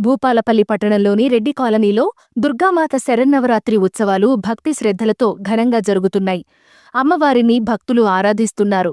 భూపాలపల్లి పట్టణంలోని రెడ్డి కాలనీలో దుర్గామాత శరన్నవరాత్రి ఉత్సవాలు భక్తి శ్రద్ధలతో ఘనంగా జరుగుతున్నాయి. అమ్మవారిని భక్తులు ఆరాధిస్తున్నారు.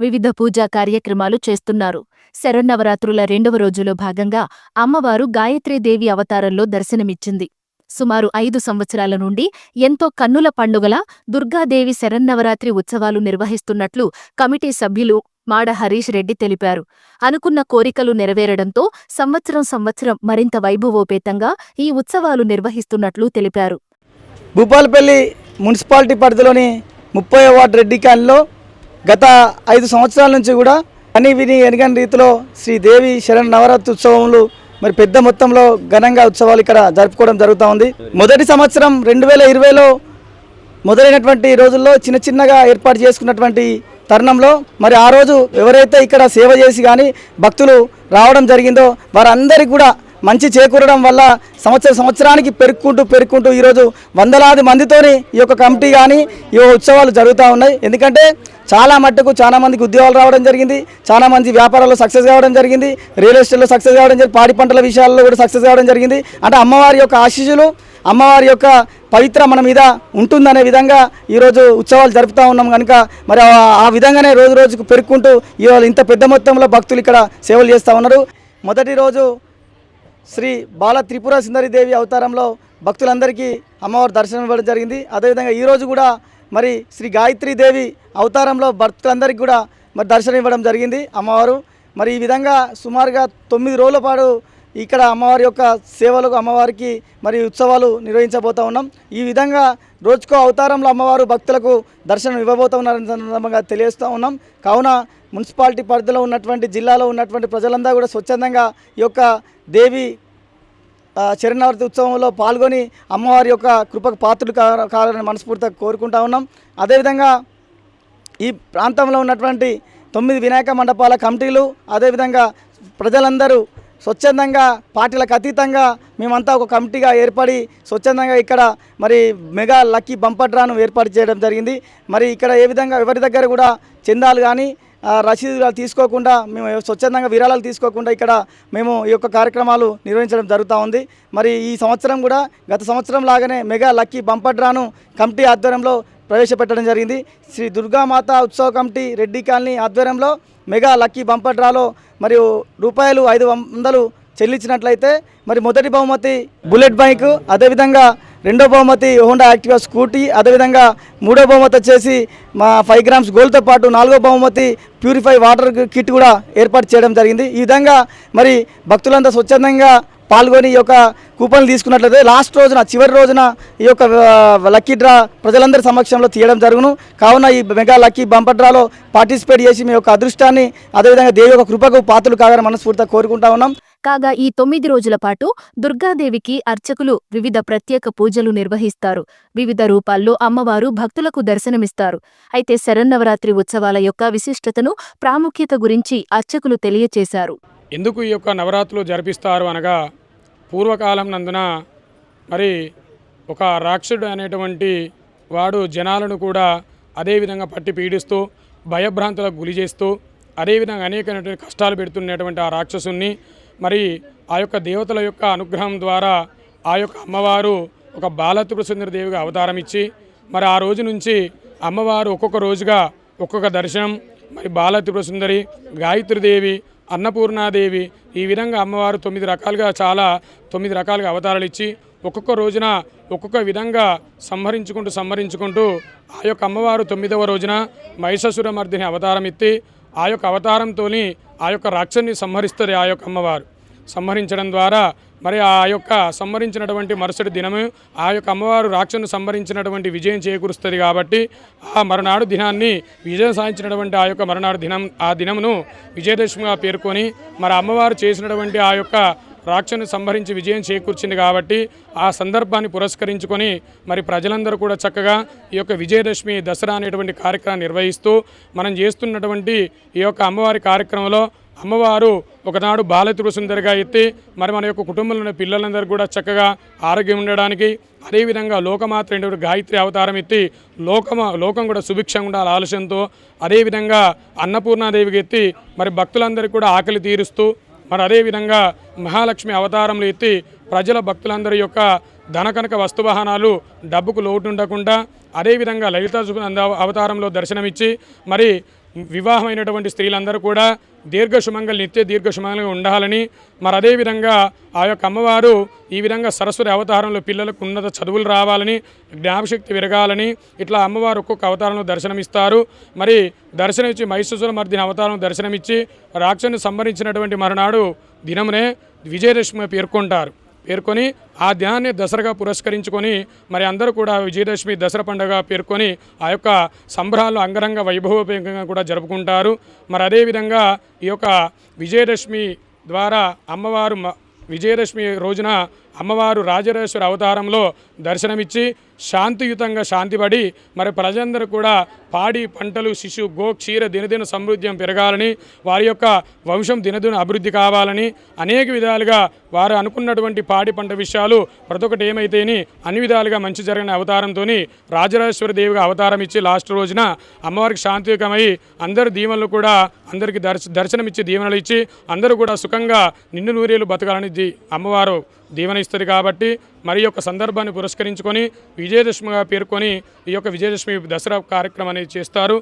వివిధ పూజా కార్యక్రమాలు చేస్తున్నారు. శరన్నవరాత్రుల రెండవ రోజులో భాగంగా అమ్మవారు గాయత్రీదేవి అవతారంలో దర్శనమిచ్చింది. సుమారు ఐదు సంవత్సరాల నుండి ఎంతో కన్నుల పండుగల దుర్గాదేవి శరన్నవరాత్రి ఉత్సవాలు నిర్వహిస్తున్నట్లు కమిటీ సభ్యులు మాడ హరీష్ రెడ్డి తెలిపారు. అనుకున్న కోరికలు నెరవేరడంతో సంవత్సరం సంవత్సరం మరింత వైభవోపేతంగా ఈ ఉత్సవాలు నిర్వహిస్తున్నట్లు తెలిపారు. భూపాలపల్లి మున్సిపాలిటీ పరిధిలోని ముప్పై వార్డు రెడ్డి క్యాన్లో గత ఐదు సంవత్సరాల నుంచి కూడా అని విని ఎనగని రీతిలో శ్రీదేవి శరణ్ నవరాత్రి ఉత్సవములు మరి పెద్ద మొత్తంలో ఘనంగా ఉత్సవాలు ఇక్కడ జరుపుకోవడం జరుగుతూ ఉంది. మొదటి సంవత్సరం రెండు వేల ఇరవైలో మొదలైనటువంటి రోజుల్లో చిన్న చిన్నగా ఏర్పాటు చేసుకున్నటువంటి తరుణంలో మరి ఆ రోజు ఎవరైతే ఇక్కడ సేవ చేసి కానీ భక్తులు రావడం జరిగిందో వారందరికీ కూడా మంచి చేకూరడం వల్ల సంవత్సర సంవత్సరానికి పెరుక్కుంటూ పెరుక్కుంటూ ఈరోజు వందలాది మందితోని ఈ యొక్క కమిటీ కానీ ఈ ఉత్సవాలు జరుగుతూ ఉన్నాయి. ఎందుకంటే చాలా మట్టుకు చాలా మందికి ఉద్యోగాలు రావడం జరిగింది. చాలా మంది వ్యాపారాల్లో సక్సెస్ కావడం జరిగింది. రియల్ ఎస్టేట్లో సక్సెస్ కావడం జరిగింది. పాడి పంటల విషయాల్లో కూడా సక్సెస్ కావడం జరిగింది. అంటే అమ్మవారి యొక్క ఆశీస్సులు అమ్మవారి యొక్క పవిత్ర మన మీద ఉంటుందనే విధంగా ఈరోజు ఉత్సవాలు జరుపుతూ ఉన్నాం కనుక మరి ఆ- విధంగానే రోజు రోజుకు పెరుక్కుంటూ ఇవాళ ఇంత పెద్ద మొత్తంలో భక్తులు ఇక్కడ సేవలు చేస్తూ ఉన్నారు. మొదటి రోజు శ్రీ బాల త్రిపుర సుందరిదేవి అవతారంలో భక్తులందరికీ అమ్మవారు దర్శనం ఇవ్వడం జరిగింది. అదేవిధంగా ఈరోజు కూడా మరి శ్రీ గాయత్రీదేవి అవతారంలో భక్తులందరికీ కూడా మరి దర్శనం ఇవ్వడం జరిగింది అమ్మవారు. మరి ఈ విధంగా సుమారుగా తొమ్మిది రోజుల పాటు ఇక్కడ అమ్మవారి యొక్క సేవలకు అమ్మవారికి మరి ఉత్సవాలు నిర్వహించబోతా ఉన్నాం. ఈ విధంగా రోజుకో అవతారంలో అమ్మవారు భక్తులకు దర్శనం ఇవ్వబోతా ఉన్నారని సందర్భంగా తెలియజేస్తూ ఉన్నాం. కావున మున్సిపాలిటీ పరిధిలో ఉన్నటువంటి జిల్లాలో ఉన్నటువంటి ప్రజలందరూ కూడా స్వచ్ఛందంగా ఈ యొక్క దేవి ఆ, ఉత్సవంలో పాల్గొని అమ్మవారి యొక్క కృపకు పాత్రులు కావాలని మనస్ఫూర్తిగా కోరుకుంటా ఉన్నాం. అదేవిధంగా ఈ ప్రాంతంలో ఉన్నటువంటి తొమ్మిది వినాయక మండపాల కమిటీలు అదేవిధంగా ప్రజలందరూ స్వచ్ఛందంగా పార్టీలకు అతీతంగా మేమంతా ఒక కమిటీగా ఏర్పడి స్వచ్ఛందంగా ఇక్కడ మరి మెగా లక్కీ బంపర్ డ్రాను ఏర్పాటు చేయడం జరిగింది. మరి ఇక్కడ ఏ విధంగా ఎవరి దగ్గర కూడా చందాలు కానీ రసీదులు తీసుకోకుండా మేము స్వచ్ఛందంగా విరాళాలు తీసుకోకుండా ఇక్కడ మేము ఈ యొక్క కార్యక్రమాలు నిర్వహించడం జరుగుతూ ఉంది. మరి ఈ సంవత్సరం కూడా గత సంవత్సరం లాగానే మెగా లక్కీ బంపర్ డ్రాను కమిటీ ఆధ్వర్యంలో ప్రవేశపెట్టడం జరిగింది. శ్రీ దుర్గామాత ఉత్సవ కమిటీ రెడ్డి కాలనీ ఆధ్వర్యంలో మెగా లక్కీ బంపర్ డ్రాలో మరియు రూపాయలు ఐదు వందలు చెల్లించినట్లయితే మరి మొదటి బహుమతి బుల్లెట్ బైక్ అదేవిధంగా రెండో బహుమతి హోండా యాక్టివా స్కూటీ అదేవిధంగా మూడో బహుమతి వచ్చేసి మా ఫైవ్ గ్రామ్స్ గోల్డ్తో పాటు నాలుగో బహుమతి ప్యూరిఫై వాటర్ కిట్ కూడా ఏర్పాటు చేయడం జరిగింది. ఈ విధంగా మరి భక్తులంతా స్వచ్ఛందంగా పాల్గొని ఈ యొక్క కూపన్లు తీసుకున్నట్లయితే లాస్ట్ రోజున చివరి రోజున ఈ యొక్క లక్కీ డ్రా ప్రజలందరి సమక్షంలో తీయడం జరుగును. కావున ఈ మెగా లక్కీ బంపర్ డ్రాలో పార్టిసిపేట్ చేసి మీ యొక్క అదృష్టాన్ని అదేవిధంగా దేవి యొక్క కృపకు పాత్రలు కాగానే మనస్ఫూర్తిగా కోరుకుంటా ఉన్నాం. కాగా ఈ తొమ్మిది రోజుల పాటు దుర్గాదేవికి అర్చకులు వివిధ ప్రత్యేక పూజలు నిర్వహిస్తారు. వివిధ రూపాల్లో అమ్మవారు భక్తులకు దర్శనమిస్తారు. అయితే శరన్నవరాత్రి ఉత్సవాల యొక్క విశిష్టతను ప్రాముఖ్యత గురించి అర్చకులు తెలియచేశారు. ఎందుకు ఈ యొక్క నవరాత్రులు జరిపిస్తారు అనగా పూర్వకాలం నందున మరి ఒక రాక్షసుడు అనేటువంటి వాడు జనాలను కూడా అదేవిధంగా పట్టి పీడిస్తూ భయభ్రాంతులకు గురి చేస్తూ అదేవిధంగా అనేకమైనటువంటి కష్టాలు పెడుతున్నటువంటి ఆ రాక్షసుని మరి ఆ యొక్క దేవతల యొక్క అనుగ్రహం ద్వారా ఆ యొక్క అమ్మవారు ఒక బాలత్రిపుర దేవిగా అవతారం ఇచ్చి మరి ఆ రోజు నుంచి అమ్మవారు ఒక్కొక్క రోజుగా ఒక్కొక్క దర్శనం మరి బాలత్రిపుర సుందరి గాయత్రీదేవి అన్నపూర్ణాదేవి ఈ విధంగా అమ్మవారు తొమ్మిది రకాలుగా చాలా తొమ్మిది రకాలుగా అవతారాలు ఇచ్చి ఒక్కొక్క రోజున ఒక్కొక్క విధంగా సంహరించుకుంటూ సంహరించుకుంటూ ఆ యొక్క అమ్మవారు తొమ్మిదవ రోజున మహిషాసురమర్దిని అవతారం ఎత్తి ఆ యొక్క అవతారంతో ఆ యొక్క రాక్షని సంహరిస్తుంది ఆ యొక్క అమ్మవారు. సంహరించడం ద్వారా మరి ఆ యొక్క సంహరించినటువంటి మరుసటి దినము ఆ యొక్క అమ్మవారు రాక్షను సంహరించినటువంటి విజయం చేకూరుస్తుంది కాబట్టి ఆ మరునాడు దినాన్ని విజయం సాధించినటువంటి ఆ యొక్క మరునాడు దినం ఆ దినమును విజయదశమిగా పేర్కొని మరి అమ్మవారు చేసినటువంటి ఆ యొక్క రాక్షను సంహరించి విజయం చేకూర్చింది కాబట్టి ఆ సందర్భాన్ని పురస్కరించుకొని మరి ప్రజలందరూ కూడా చక్కగా ఈ యొక్క విజయదశమి దసరా అనేటువంటి కార్యక్రమాన్ని నిర్వహిస్తూ మనం చేస్తున్నటువంటి ఈ యొక్క అమ్మవారి కార్యక్రమంలో అమ్మవారు ఒకనాడు బాలత్రిపుర సుందరిగా ఎత్తి మరి మన యొక్క కుటుంబంలోని పిల్లలందరూ కూడా చక్కగా ఆరోగ్యం ఉండడానికి అదేవిధంగా లోకమాత అయినటువంటి గాయత్రి అవతారం ఎత్తి లోకమ లోకం కూడా సుభిక్షంగా ఉండాలి ఆలస్యంతో. అదేవిధంగా అన్నపూర్ణాదేవికి ఎత్తి మరి భక్తులందరికీ కూడా ఆకలి తీరుస్తూ మరి అదేవిధంగా మహాలక్ష్మి అవతారంలో ఎత్తి ప్రజల భక్తులందరి యొక్క ధనకనక వస్తువాహనాలు డబ్బుకు లోటు ఉండకుండా అదేవిధంగా లలిత అవతారంలో దర్శనమిచ్చి మరి వివాహమైనటువంటి స్త్రీలందరూ కూడా దీర్ఘ సుమంగళి నిత్య దీర్ఘ సుమంగళంగా ఉండాలని. మరి అదేవిధంగా ఆ యొక్క అమ్మవారు ఈ విధంగా సరస్వతి అవతారంలో పిల్లలకు ఉన్నత చదువులు రావాలని జ్ఞాపశక్తి విరగాలని ఇట్లా అమ్మవారు ఒక్కొక్క అవతారంలో దర్శనమిస్తారు. మరి దర్శనమిచ్చి మహిషాసుర మర్దిని అవతారం దర్శనమిచ్చి రాక్షసుని సంభరించినటువంటి మరునాడు దినమునే విజయదశమి పేర్కొంటారు. పేర్కొని ఆ దినాన్ని దసరాగా పురస్కరించుకొని మరి అందరూ కూడా విజయదశమి దసరా పండుగ పేర్కొని ఆ యొక్క సంబరాలు అంగరంగ వైభవపేతంగా కూడా జరుపుకుంటారు. మరి అదేవిధంగా ఈ యొక్క విజయదశమి ద్వారా అమ్మవారు మ- విజయదశమి రోజున అమ్మవారు రాజరాజేశ్వరి అవతారంలో దర్శనమిచ్చి శాంతియుతంగా శాంతిపడి మరి ప్రజలందరూ కూడా పాడి పంటలు శిశు గో క్షీర దినదిన సమృద్ధ్యం పెరగాలని వారి యొక్క వంశం దినదిన అభివృద్ధి కావాలని అనేక విధాలుగా వారు అనుకున్నటువంటి పాడి పంట విషయాలు ప్రతి ఒక్కటి ఏమైతేని అన్ని విధాలుగా మంచి జరిగిన అవతారంతో రాజరాజేశ్వరి దేవిగా అవతారం ఇచ్చి లాస్ట్ రోజున అమ్మవారికి శాంతియుతమై అందరి దీవెనలు కూడా అందరికి దర్శ దర్శనమిచ్చి దీవెనలు ఇచ్చి అందరూ కూడా సుఖంగా నిండు నూరేలు బతకాలని అమ్మవారు దీవెన ఇస్తుంది కాబట్టి మరి యొక్క సందర్భాన్ని పురస్కరించుకొని విజయదశమిగా పేర్కొని ఈ యొక్క విజయదశమి దసరా కార్యక్రమం అనేది చేస్తారు.